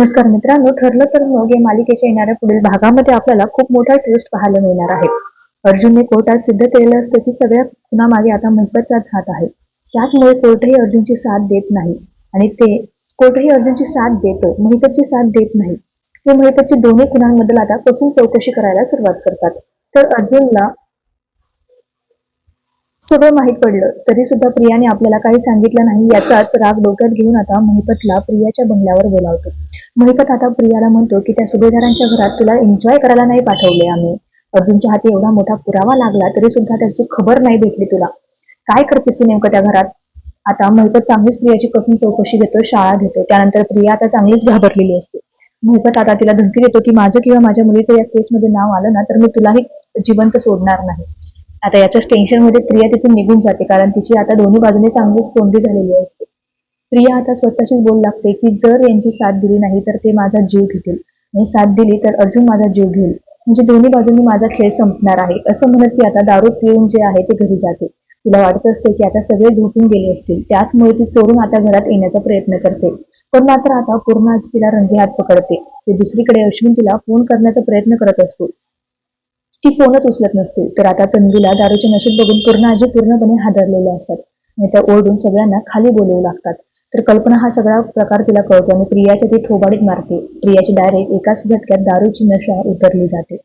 नमस्कार मित्रांनो ठरलं तर मग या मालिकेच्या येणाऱ्या पुढील भागामध्ये आपल्याला खूप मोठा ट्विस्ट पाहायला मिळणार आहे. अर्जुनने कोर्टात सिद्ध केलेलं असतं की सगळ्या खुनामागे आता महिपतचाच हात आहे. त्याचमुळे कोर्टही अर्जुनची साथ देत नाही. आणि ते कोर्टही अर्जुनची साथ देतो महिपतची साथ देत नाही. ते महिपतची दोन्ही खुनांबद्दल आता कसून चौकशी करायला सुरुवात करतात. तर अर्जुनला सगळं माहीत पडलं. तरी सुद्धा प्रियाने आपल्याला काही सांगितलं नाही याचाच राग डोक्यात घेऊन आता महिपतला प्रियाच्या बंगल्यावर बोलावतो. महिपत आता प्रियाला म्हणतो की त्या सुभेदारांच्या घरात तुला एन्जॉय करायला नाही पाठवले आम्ही. अर्जुनच्या हाती एवढा मोठा पुरावा लागला तरी सुद्धा त्याची खबर नाही भेटली तुला. काय करतेस तू नेमकं त्या घरात? आता महिपत चांगलीच प्रियाची कसून चौकशी घेतो शाळा घेतो. त्यानंतर प्रिया आता चांगलीच घाबरलेली असते. महिपत आता तिला धमकी देतो की माझं किंवा माझ्या मुलीचं या केसमध्ये नाव आलं ना तर मी तुलाही जिवंत सोडणार नाही. आता याच्याच टेन्शनमध्ये प्रिया तिथून निघून जाते कारण तिची आता दोन्ही बाजूने चांगलीच कोंडी झालेली असते. प्रिया आता स्वतःशीच बोल लागते की जर यांची साथ दिली नाही तर ते माझा जीव घेतील. आणि साथ दिली तर अर्जुन माझा जीव घेईल. म्हणजे दोन्ही बाजूंनी माझा खेळ संपणार आहे. असं म्हणत ती आता दारू पिऊन जे आहे ते घरी जाते. तिला वाटत असते की आता सगळे झोपून गेले असतील. त्याचमुळे ती चोरून आता घरात येण्याचा प्रयत्न करते. पण मात्र आता पूर्ण तिला रंगे हात पकडते. ते दुसरीकडे अश्विन तिला फोन करण्याचा प्रयत्न करत असतो. ती फोनच उचलत नसते. तर आता तन्वीला दारूचे नशीब बघून पूर्ण आजी पूर्णपणे हादरलेल्या असतात. आणि त्या ओरडून सगळ्यांना खाली बोलवू लागतात. तर कल्पना हा सगळा प्रकार तिला कळतो आणि प्रियाच्या ती थोबाडीत मारते. प्रियाची डायरेक्ट एकाच झटक्यात दारूची नशा उतरली जाते.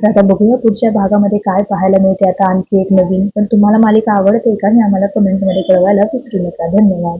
तर आता बघूया पुढच्या भागामध्ये काय पाहायला मिळते. आता आणखी एक नवीन. पण तुम्हाला मालिका आवडते का? हे आम्हाला कमेंटमध्ये कळवायला विसरू नका. धन्यवाद.